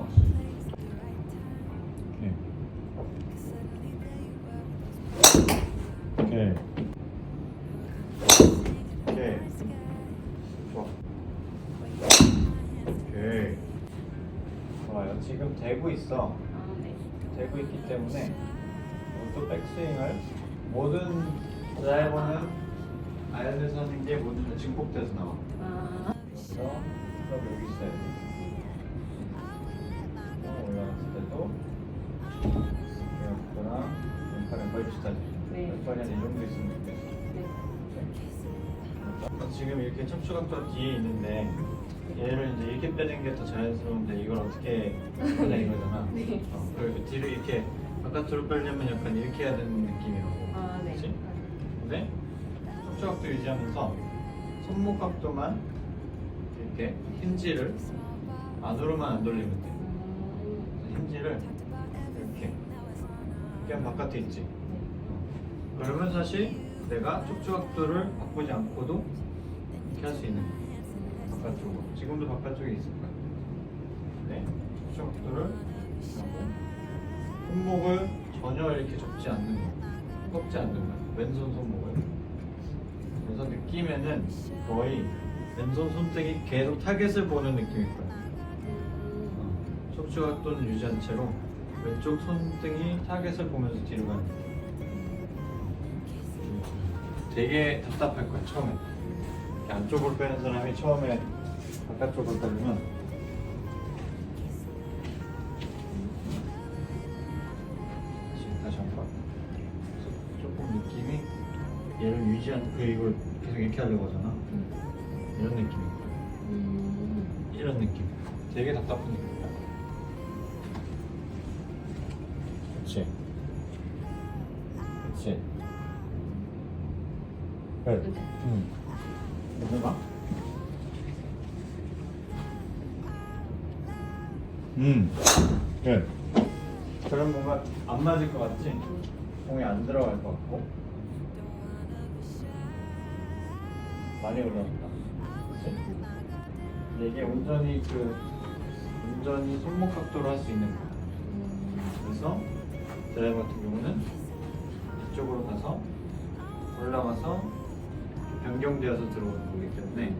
맛있다. 오케이. 오케이. 지금 대고 있어. 되고 있기 때문에 오른쪽 백스윙을 모든 드라이버는 아연을 서는 게 모든 다 증폭돼서 나와. 그래서 여기 있어야 돼. 비슷하지. 네. 왼팔이 한이 정도 있으면 좋겠어. 네. 지금 이렇게 척추각도가 뒤에 있는데 얘를 이제 이렇게 빼는 게 더 자연스러운데 이걸 어떻게 빼냐 이거잖아. 네. 어, 그리고 뒤로 이렇게 바깥으로 빼려면 약간 이렇게 해야 되는 느낌이라고. 아, 네. 그치? 근데 척추각도 유지하면서 손목 각도만 이렇게 힌지를 안으로만 안 돌리면 돼. 음, 힌지를 이렇게 그냥 바깥에 있지. 네. 그러면 사실 내가 척추 각도를 바꾸지 않고도 이렇게 할 수 있는. 바깥쪽으로. 지금도 바깥쪽에 있을 거야. 네. 척추 각도를 손목을 전혀 이렇게 접지 않는 거야. 꺾지 않는 거야. 왼손 손목을. 그래서 느낌에는 거의 왼손 손등이 계속 타겟을 보는 느낌일 거야. 어, 척추 각도는 유지한 채로 왼쪽 손등이 타겟을 보면서 뒤로 가는 거야. 되게 답답할 거야 처음에. 이렇게 안쪽으로 빼는 사람이 처음에 바깥쪽으로 빼면. 다시 다시 한번. 그래서 조금 느낌이 얘를 유지한 그 이걸 계속 이렇게 하려고 하잖아. 이런 느낌일 거야. 음, 이런 느낌. 되게 답답한 느낌이야. 그치? 그치? 그래 네. 응 해봐. 음. 그래 그럼 뭔가 안 맞을 것 같지? 공이 안 들어갈 것 같고. 많이 올라온다. 그치? 근데 이게 온전히 그 온전히 손목 각도로 할 수 있는 거야. 음, 그래서 드라이버 같은 경우는 이쪽으로 가서 올라가서 변경되어서 들어오는 거기 때문에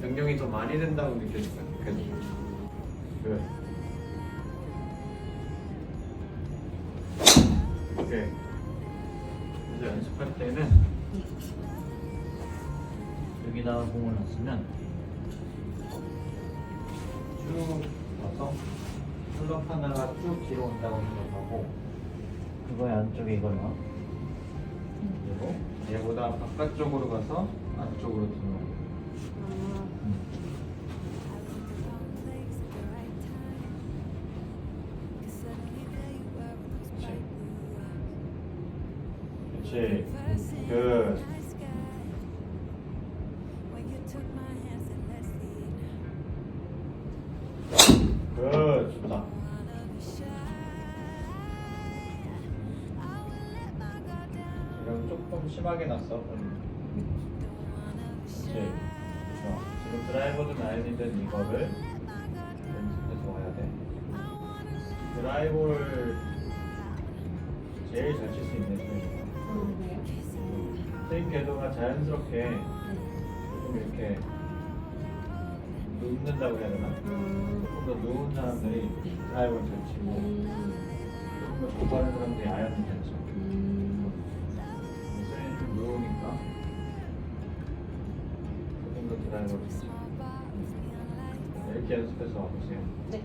변경이 더 많이 된다고 거야. 그래서 그 오케이 이제 연습할 때는 여기다가 공을 놨으면 쭉 가서 클럽 하나가 쭉 뒤로 온다고 생각하고 그거의 안쪽에 이걸 놔 그리고 얘보다 바깥쪽으로 가서 안쪽으로 들어 아, 그렇지 굿, 조금 심하게 났어. 그렇지. 좋아. 지금 드라이버든 아이언이든 이거를 연습해서 와야 돼. 드라이버를 제일 잘 칠 수 있는 네. 스윙 궤도가 자연스럽게 좀 이렇게 눕는다고 해야 되나? 음, 조금 더 누운 사람들이 드라이버를 잘 치고 음, 조금 더 높아는 사람들이 아이언을 잘 쳐. 음, 잘 쳐. 이렇게 연습해서 와보세요. 네.